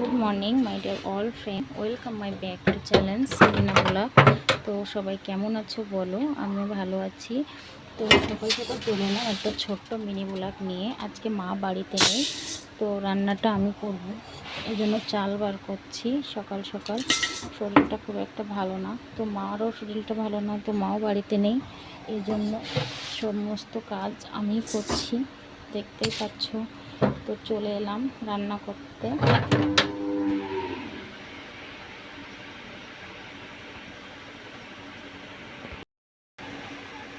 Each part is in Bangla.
Good morning, my dear all friend. Welcome my back to challenge Selina blog তো সবাই কেমন আছো বলো? আমিও ভালো আছি। তো সকাল সকাল চলে এলাম একটা ছোট্ট মিনি ব্লগ নিয়ে। আজকে মা বাড়িতে নেই, তো রান্নাটা আমি করব। এই জন্য চাল বার করছি সকাল সকাল। শরীরটা খুব একটা ভালো না। তো মারও শরীরটা ভালো না, তো মাও বাড়িতে নেই। এই জন্য সমস্ত কাজ আমি করছি। দেখতেই পাচ্ছ। তো চলে এলাম রান্না করতে।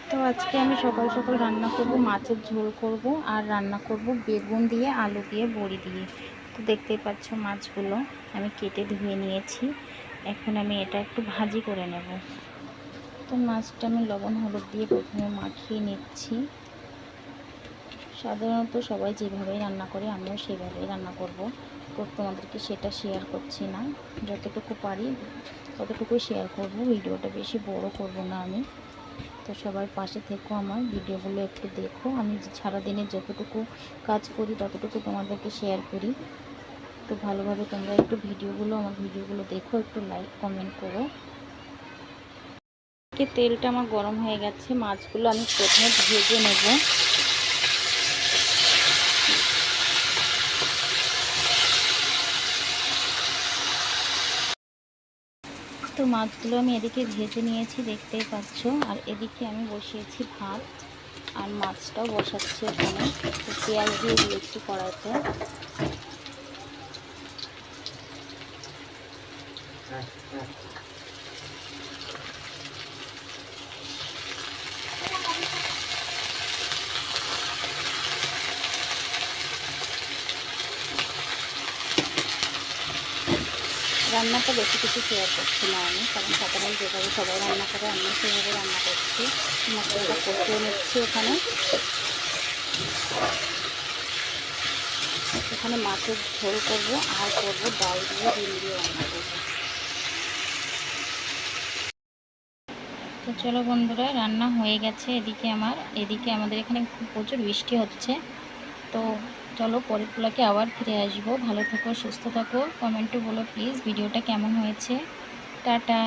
তো আজকে আমি সকাল সকাল রান্না করব, মাছের ঝোল করব আর রান্না করব বেগুন দিয়ে, আলু দিয়ে, বড়ি দিয়ে। তো দেখতেই পাচ্ছ মাছগুলো আমি কেটে ধুয়ে নিয়েছি। এখন আমি এটা একটু ভাজি করে নেব। তো মাছটা আমি লবণ, হলুদ দিয়ে প্রথমে মাখিয়ে নিচ্ছি। সাধারণত সবাই যেভাবেই রান্না করে, আমিও সেভাবেই রান্না করব। তোমাদেরকে সেটা শেয়ার করছি না। যতটুকু পারি ততটুকুই শেয়ার করব। ভিডিওটা বেশি বড় করব না আমি। তো সবার পাশে থেকো আমার। ভিডিওগুলো একটু দেখো। আমি সারাদিনে যতটুকু কাজ করি ততটুকু তোমাদেরকে শেয়ার করি। তো ভালোভাবে তোমরা একটু ভিডিওগুলো, আমার ভিডিওগুলো দেখো, একটু লাইক কমেন্ট করো। তেলটা আমার গরম হয়ে গেছে। মাছগুলো আমি প্রথমে ভেজে নেব। তো মাছগুলো আমি এদিকে ভেজে নিয়েছি, দেখতেই পাচ্ছ। আর এদিকে আমি বসিয়েছি ভাত, আর মাছটাও বসাচ্ছি ওখানে পেঁয়াজ দিয়ে দিয়েছি কড়াইতে। রান্নাটা বেশি কিছু শেয়ার করছি না আমি, কারণ সকালে যেভাবে সবাই রান্না করে আমি সেভাবে রান্না করছি। মশলাটা কষিয়ে নিচ্ছি ওখানে। এখানে মাছের ঝোল করব, আর করব ডাল দিয়ে ডিম দিয়ে রান্না করব। তো চলো বন্ধুরা, রান্না হয়ে গেছে এদিকে আমার। এদিকে আমাদের এখানে প্রচুর বৃষ্টি হচ্ছে। তো চলো পরের আবার ফিরে আসব। ভালো থাকো, সুস্থ থাকো। কমেন্টও বলো প্লিজ ভিডিওটা কেমন হয়েছে? টাটা।